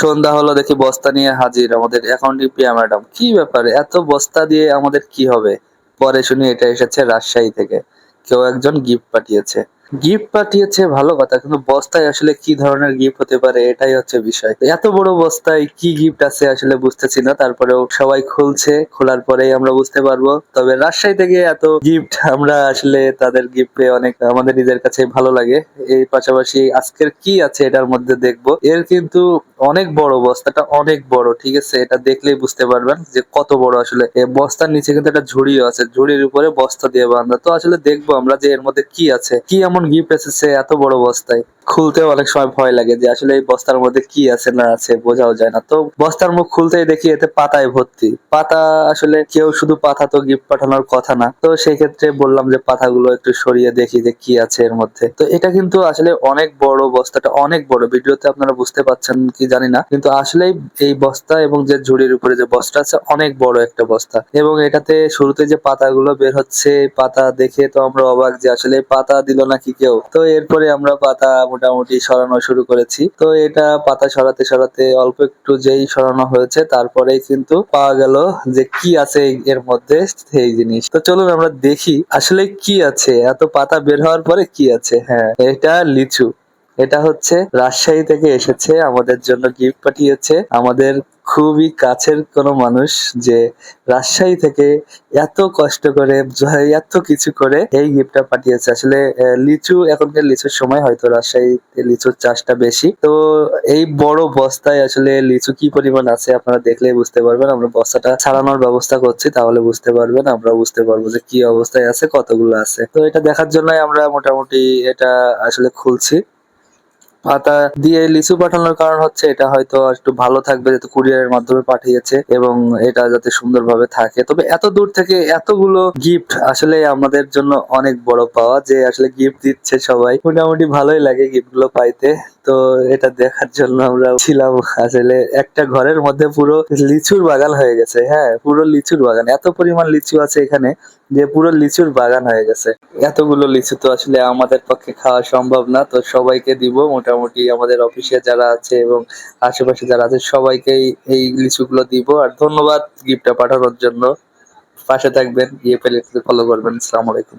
সন্ধ্যা হলো দেখি বস্তা নিয়ে হাজির আমাদের অ্যাকাউন্টিং প্রিয়া ম্যাডাম। কি ব্যাপারে? এত বস্তা দিয়ে আমাদের কি হবে? পরে শুনি এটা এসেছে রাজশাহী থেকে। কেউ একজন গিফট পাঠিয়েছে। গিফট পাঠিয়েছে ভালো কথা, কিন্তু বস্তায় আসলে কি ধরনের গিফট হতে পারে এটাই হচ্ছে বিষয়। এত বড় বস্তায় কি গিফট আছে আসলে বুঝতেছি না, তারপরেও সবাই খুলছে, খোলার পরেই আমরা বুঝতে পারব। তবে রাজশাহী থেকে এত গিফট আমরা আসলে তাদের গিফট পেয়ে অনেক, আমাদের নিজের কাছে ভালো লাগে। এই পাশাপাশি আজকের কি আছে এটার মধ্যে দেখব। এর কিন্তু অনেক বড়, বস্তাটা অনেক বড়, ঠিক আছে? এটা দেখলেই বুঝতে পারবেন যে কত বড় আসলে। বস্তার নিচে কিন্তু একটা ঝুড়িও আছে, ঝুড়ির উপরে বস্তা দিয়ে বাঁধা। তো আসলে দেখব আমরা যে এর মধ্যে কি আছে, কি এমন গিফট এসেছে? এত বড় বস্তায়। খুলতেও অনেক সময় ভয় লাগে যে আসলে এই বস্তার মধ্যে কি আছে, না আছে, বোঝাও যায় না। তো বস্তার মুখ খুলতেই দেখি এতে পাতায় ভর্তি। পাতা আসলে কেউ শুধু পাতা তো গিফট পাঠানোর কথা না। তো সেই ক্ষেত্রে বললাম যে পাতাগুলো একটু সরিয়ে দেখি যে কি আছে এর মধ্যে। তো এটা কিন্তু আসলে অনেক বড় বস্তাটা অনেক বড়। ভিডিওতে আপনারা বুঝতে পাচ্ছেন কি জানি না। কিন্তু আসলে এই বস্তা এবং যে ঝুড়ির উপরে যে বস্তা আছে, অনেক বড় একটা বস্তা। এবং এটাতে শুরুতে যে পাতাগুলো বের হচ্ছে, পাতা দেখে তো আমরা অবাক যে আসলে পাতা দিল নাকি কেউ। তো এরপরে আমরা পাতা মোটামুটি সরানো শুরু করেছি। তো এটা পাতা সরাতে সরাতে অল্প একটু যেই সরানো হয়েছে, তারপরেই কিন্তু পাওয়া গেল যে কি আছে এর মধ্যে সেই জিনিস। তো চলুন আমরা দেখি আসলে কি আছে, এত পাতা বের হওয়ার পরে কি আছে? হ্যাঁ এটা লিচু। এটা হচ্ছে রাজশাহী থেকে এসেছে, আমাদের জন্য গিফট পাঠিয়েছে। আমাদের খুবই কাছের কোনো মানুষ যে রাজশাহী থেকে এত কষ্ট করে, এত কিছু করে এই গিফটটা পাঠিয়েছে। আসলে লিচু, এখনকার লিচুর সময় হয়তো রাজশাহীতে লিচুর চাষটা বেশি। তো এই বড় বস্তায় আসলে লিচু কি পরিমাণ আছে আপনারা দেখলেই বুঝতে পারবেন। আমরা বস্তাটা ছাড়ানোর ব্যবস্থা করছি, তাহলে বুঝতে পারবেন। আমরা বুঝতে পারব যে কি অবস্থায় আছে, কতগুলো আছে। তো এটা দেখার জন্যই আমরা মোটামুটি এটা আসলে খুলছি। পাতা দিয়ে লিচু পাঠানোর কারণ হচ্ছে এটা হয়তো একটু ভালো থাকবে, যেহেতু কুরিয়ারের মাধ্যমে পাঠিয়েছে এবং এটা যাতে সুন্দরভাবে থাকে। তবে এত দূর থেকে এতগুলো গিফট আসলে আমাদের জন্য অনেক বড় পাওয়া, যে আসলে গিফট দিচ্ছে সবাই। মোটামুটি ভালোই লাগে গিফটগুলো পাইতে। তো এটা দেখার জন্য আমরা ছিলাম আসলে একটা ঘরের মধ্যে পুরো লিচুর বাগান হয়ে গেছে হ্যাঁ পুরো লিচুর বাগান। এত পরিমাণ লিচু আছে এখানে যে পুরো লিচুর বাগান হয়ে গেছে। এতগুলো লিচু তো আসলে আমাদের পক্ষে খাওয়া সম্ভব না, তো সবাইকে দিব। মোটামুটি আমাদের অফিসে যারা আছে এবং আশেপাশে যারা আছে, সবাইকেই এই লিচুগুলো দিব। আর ধন্যবাদ গিফটটা পাঠানোর জন্য। পাশে থাকবেন ইয়ে পেলে ফলো করবেন। আসসালামু আলাইকুম।